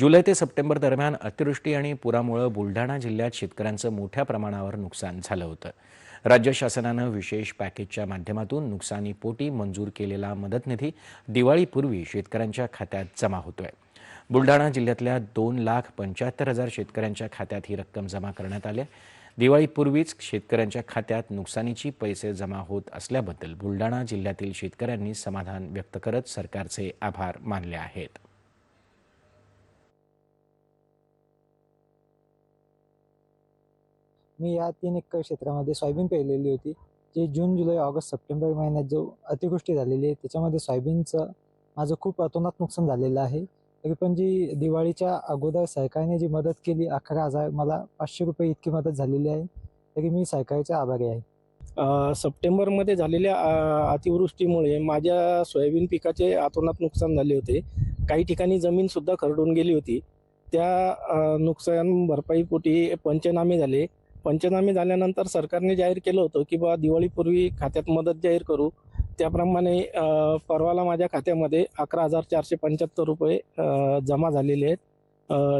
जुलै ते सप्टेंबर दरम्यान अतिवृष्टी आणि पुरामुळं बुलढाणा जिल्ह्यात शेतकऱ्यांचं मोठ्या प्रमाणावर नुकसान झालं होतं. राज्य शासनानं विशेष पॅकेजच्या माध्यमातून नुकसानीपोटी मंजूर केलेला मदत निधी दिवाळीपूर्वी शेतकऱ्यांच्या खात्यात जमा होतोय. बुलढाणा जिल्ह्यातल्या दोन लाख पंच्याहत्तर हजार शेतकऱ्यांच्या खात्यात ही रक्कम जमा करण्यात आली आहे. दिवाळीपूर्वीच शेतकऱ्यांच्या खात्यात नुकसानीची पैसे जमा होत असल्याबद्दल बुलढाणा जिल्ह्यातील शेतकऱ्यांनी समाधान व्यक्त करत सरकारचे आभार मानले आहेत. मी या तीन एकर क्षेत्रामध्ये सोयाबीन पेरलेली होती जे जून जुलै ऑगस्ट सप्टेंबर महिन्यात जो अतिवृष्टी झालेली आहे त्याच्यामध्ये सोयाबीनचं माझं खूप अतोनात नुकसान झालेलं आहे. तरी पण जी दिवाळीच्या अगोदर सरकारने जी मदत केली अकरा हजार मला पाचशे रुपये इतकी मदत झालेली आहे तरी मी सरकारचे आभारी आहे. सप्टेंबरमध्ये झालेल्या अतिवृष्टीमुळे माझ्या सोयाबीन पिकाचे अतोनात नुकसान झाले होते. काही ठिकाणी जमीनसुद्धा खरडून गेली होती. त्या नुकसान भरपाईपोटी पंचनामे झाले. पंचनामे झाल्यानंतर सरकारने जाहीर केलं होतं की बा दिवाळीपूर्वी खात्यात मदत जाहीर करू. त्याप्रमाणे परवाला माझ्या खात्यामध्ये अकरा हजार चारशे पंच्याहत्तर रुपये जमा झालेले आहेत.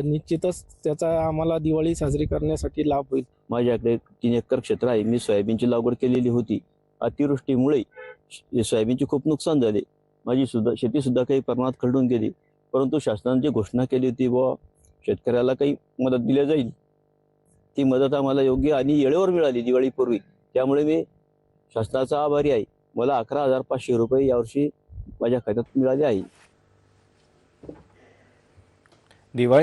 निश्चितच त्याचा आम्हाला दिवाळी साजरी करण्यासाठी लाभ होईल. माझ्याकडे तीन एकर क्षेत्र आहे. मी सोयाबीनची लागवड केलेली होती. अतिवृष्टीमुळे सोयाबीनचे खूप नुकसान झाले. माझी सुद्धा शेती सुद्धा काही प्रमाणात खरडून गेली. परंतु शासनाने जी घोषणा केली होती व शेतकऱ्याला काही मदत दिली जाईल. ती मदत आम्हाला योग्य आणि वेळेवर मिळाली दिवाळीपूर्वी. त्यामुळे मी शासनाचा आभारी आहे. मला अकरा हजार पाचशे रुपये यावर्षी माझ्या खात्यात मिळाले आहे. दिवाळी